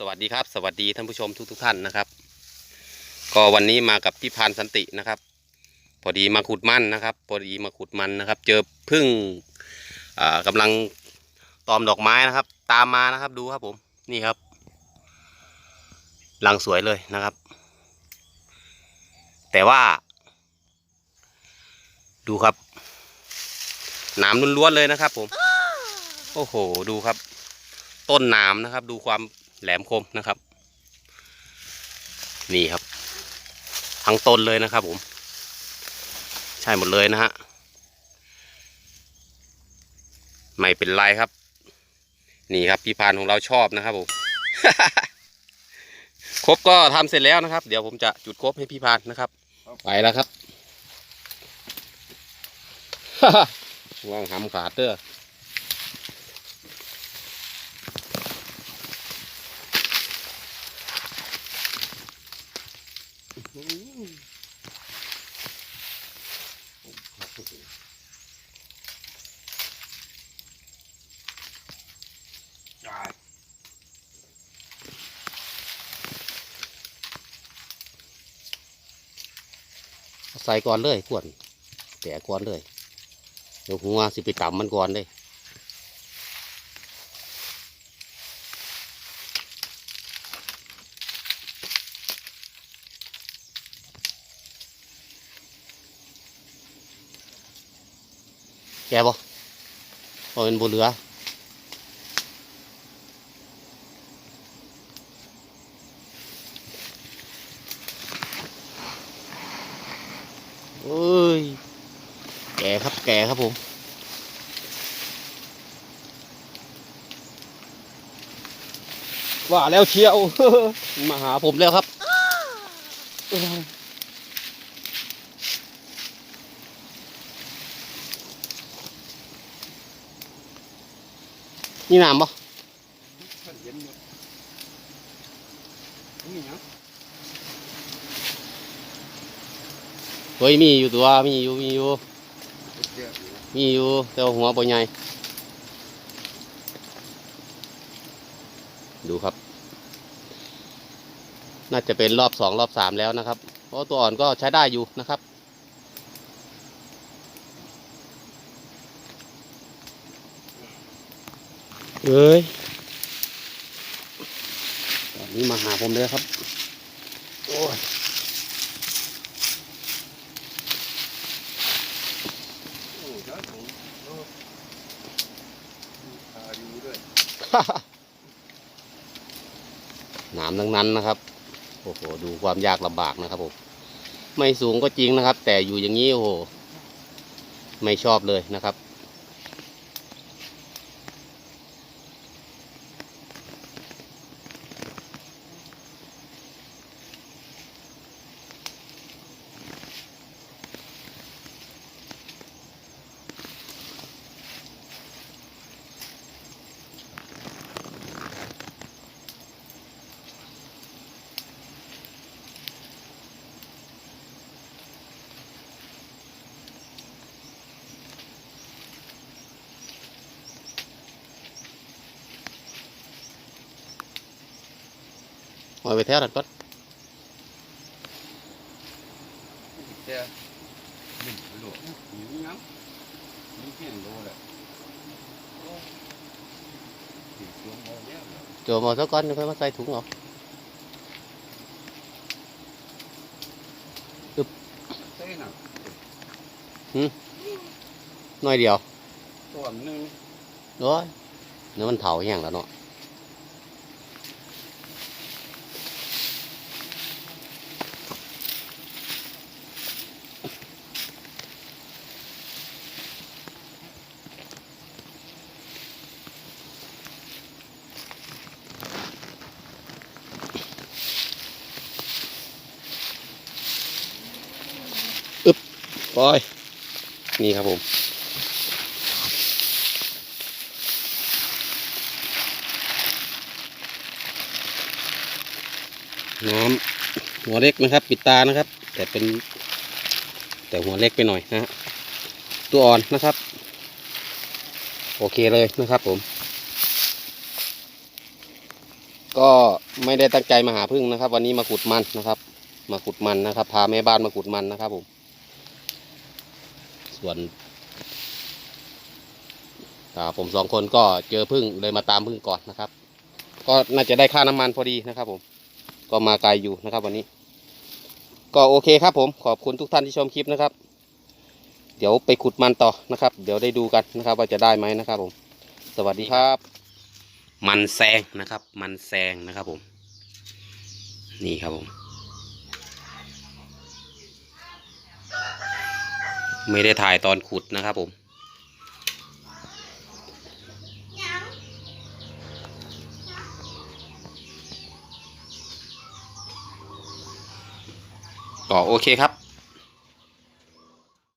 สวัสดีครับ สวัสดีท่านผู้ชมทุกทท่านนะครับ ก็วันนี้มากับพี่พานสันตินะครับ พอดีมาขุดมันนะครับ พอดีมาขุดมันนะครับ เจอพึ่งอ่ากำลังตอมดอกไม้นะครับ ตามมานะครับดูครับผม นี่ครับรังสวยเลยนะครับ แต่ว่า ดูครับหนามล้วนๆเลยนะครับ ผม โอ้โห ดูครับ ต้นหนามนะครับ ดูความ แหลมคมนะครับ นี่ครับ ทั้งต้นเลยนะครับผม ใช่หมดเลยนะฮะไม่เป็นไรครับ นี่ครับพี่พานของเราชอบนะครับผมครบก็ทำเสร็จแล้วนะครับ เดี๋ยวผมจะจุดครบให้พี่พานนะครับ ไปแล้วครับวางหำขาดเด้อ ใส่ก่อนเลยขวดแต่ก่อนเลยเดี๋ยวหัวสิไปต่ำมันก่อนเลยแกบ่พอเป็นบนเรือ เอ้ย แก่ครับแก่ครับผมว่าแล้วเชียวมาหาผมแล้วครับนี่น้ำปะ เฮ้ยมีอยู่ตัวมีอยู่มีอยู่มีอยู่แต่ว่าหัวปใหญ่ดูครับ น่าจะเป็นรอบสองรอบสามแล้วนะครับ เพราะตัวอ่อนก็ใช้ได้อยู่นะครับเอ้ยตอนนี้มาหาผมเลยครับ โอ้ย โอ้ยอดของโอ้พาอยู่ด้วย หนามทั้งนั้นนะครับ โอ้โห ดูความยากลำบากนะครับผม ไม่สูงก็จริงนะครับ แต่อยู่อย่างนี้โอ้โห ไม่ชอบเลยนะครับ เอาไปแท้กันก่อนเจ้าหนึ่งโลหิวยังนี่เพียงโลแหละโอ้หิวช่วงโมแล้วเหรอ โจมเอาสักก้อนเดี๋ยวค่อยมาใส่ถุงเอา เต้น่ะ น้อยเดียว ตัวหนึ่ง โอ้ยเนื้อมันเถาแห้งแล้วเนาะ อึบ ปล่อย นี่ครับผมน้ำหัวเล็กนะครับ ปิดตานะครับ แต่เป็น แต่หัวเล็กไปหน่อยนะฮะตัวอ่อนนะครับ โอเคเลยนะครับผม ก็ไม่ได้ตั้งใจมาหาพึ่งนะครับ วันนี้มาขุดมันนะครับ มาขุดมันนะครับ พาแม่บ้านมาขุดมันนะครับผม ส่วนผมสองคนก็เจอพึ่งเลยมาตามพึ่งก่อนนะครับ ก็น่าจะได้ค่าน้ำมันพอดีนะครับผมก็มาไกลอยู่นะครับวันนี้ ก็โอเคครับผมขอบคุณทุกท่านที่ชมคลิปนะครับ เดี๋ยวไปขุดมันต่อนะครับ เดี๋ยวได้ดูกันนะครับ ว่าจะได้ไหมนะครับผม สวัสดีครับ มันแซงนะครับ มันแซงนะครับผม นี่ครับผม ไม่ได้ถ่ายตอนขุดนะครับผม ก็โอเคครับ